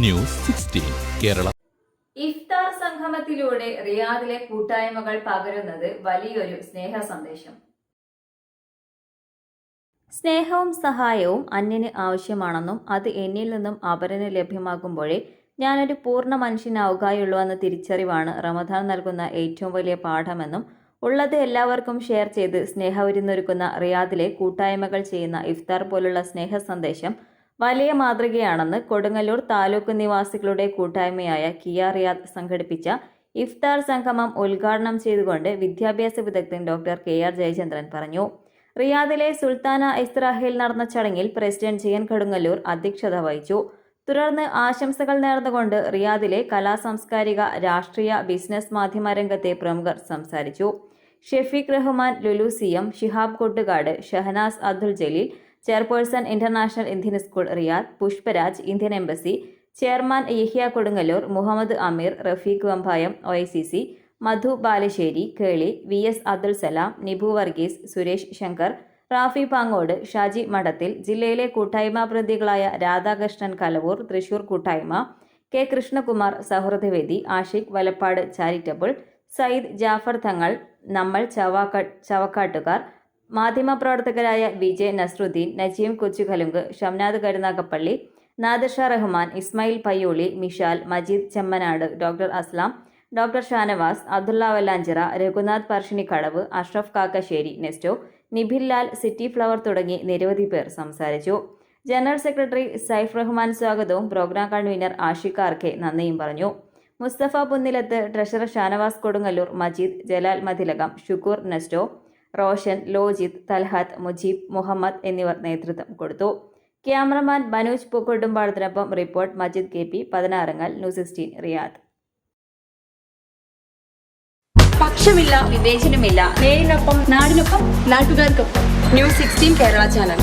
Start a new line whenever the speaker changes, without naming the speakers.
News sixteen Kerala.
ഇഫ്താർ സംഗമത്തിലൂടെ റിയാദിലെ കൂട്ടായ്മകൾ പകരുന്നത് വലിയൊരു സ്നേഹ സന്ദേശം സ്നേഹവും സഹായവും അന്യന് ആവശ്യമാണെന്നും അത് എന്നിൽ നിന്നും അവരന് ലഭ്യമാകുമ്പോഴേ ഞാനൊരു പൂർണ മനുഷ്യനാവുകയുള്ളൂ എന്ന തിരിച്ചറിവാണ് റമദാൻ നൽകുന്ന ഏറ്റവും വലിയ പാഠമെന്നും ഉള്ളത് എല്ലാവർക്കും ഷെയർ ചെയ്ത് സ്നേഹവിരുന്നൊരുക്കുന്ന റിയാദിലെ കൂട്ടായ്മകൾ ചെയ്യുന്ന ഇഫ്താർ പോലുള്ള സ്നേഹ സന്ദേശം വലിയ മാതൃകയാണെന്ന് കൊടുങ്ങല്ലൂർ താലൂക്ക് നിവാസികളുടെ കൂട്ടായ്മയായ കിയ റിയാദ് സംഘടിപ്പിച്ച ഇഫ്താർ സംഗമം ഉദ്ഘാടനം ചെയ്തുകൊണ്ട് വിദ്യാഭ്യാസ വിദഗ്ധൻ ഡോക്ടർ കെ ആർ ജയചന്ദ്രൻ പറഞ്ഞു. റിയാദിലെ സുൽത്താന ഇസ്രാഹിൽ നടന്ന ചടങ്ങിൽ പ്രസിഡന്റ് ജയൻ കൊടുങ്ങല്ലൂർ അധ്യക്ഷത വഹിച്ചു. തുടർന്ന് ആശംസകൾ നേർന്നുകൊണ്ട് റിയാദിലെ കലാസാംസ്കാരിക രാഷ്ട്രീയ ബിസിനസ് മാധ്യമ രംഗത്തെ പ്രമുഖർ സംസാരിച്ചു. Shefeeq Rahman Lulu C Shihab Kottukad Shahanas Abdul Jaleel chairperson international Indian school Riyadh Pushparaj Indian embassy chairman Yahya Kodungallur Muhammad Ameer Rafeeq Vambayam O Madhu Balasseri Keli V S Abdul Salam Nibu Varghese Suresh Shankar Rafi Pangode Shaji Madathil ജില്ലയിലെ കൂട്ടായ്മ പ്രതികളായ രാധാകൃഷ്ണൻ കലവൂർ തൃശൂർ കൂട്ടായ്മ K Krishnakumar സൗഹൃദവേദി Ashiq Valappad charitable Sayyid Jafar Thangal നമ്മൾ ചവാക്ക ചവക്കാട്ടുകാർ മാധ്യമപ്രവർത്തകരായ Vijay Nasruddin Najeem Kochukalunku Shamnad Karunagappally നാദഷ Rahman Ismail Payyoli Mishal Majeed Chemmanad doctor Aslam doctor Shanavas Abdulla Vallanchira Raghunath Parassinikkadavu Ashraf Kakkassery Nesto Nibhil City Flower തുടങ്ങി നിരവധി പേർ സംസാരിച്ചു. ജനറൽ സെക്രട്ടറി സൈഫ് റഹ്മാൻ സ്വാഗതവും പ്രോഗ്രാം കൺവീനർ ആഷിഖ് ആർക്കെ നന്ദിയും പറഞ്ഞു. മുസ്തഫ പുന്നിലത്ത് ട്രഷറർ ഷാനവാസ് കൊടുങ്ങല്ലൂർ മജീദ് ജലാൽ മതിലകം ഷുക്കൂർ നെസ്റ്റോ റോഷൻ ലോജിത് തൽഹാത്ത് മുജീബ് മുഹമ്മദ് എന്നിവർ നേതൃത്വം കൊടുത്തു. ക്യാമറമാൻ മനോജ് പൂക്കോട്ടുംപാടത്തിനൊപ്പം report Majid K P പതിനാറങ്ങൽ news sixteen Riyadh.
പക്ഷമില്ല വിവേചനമില്ല. നേരിനൊപ്പം നാടിനൊപ്പം നാട്ടുകാർക്കൊപ്പം. News sixteen Kerala channel.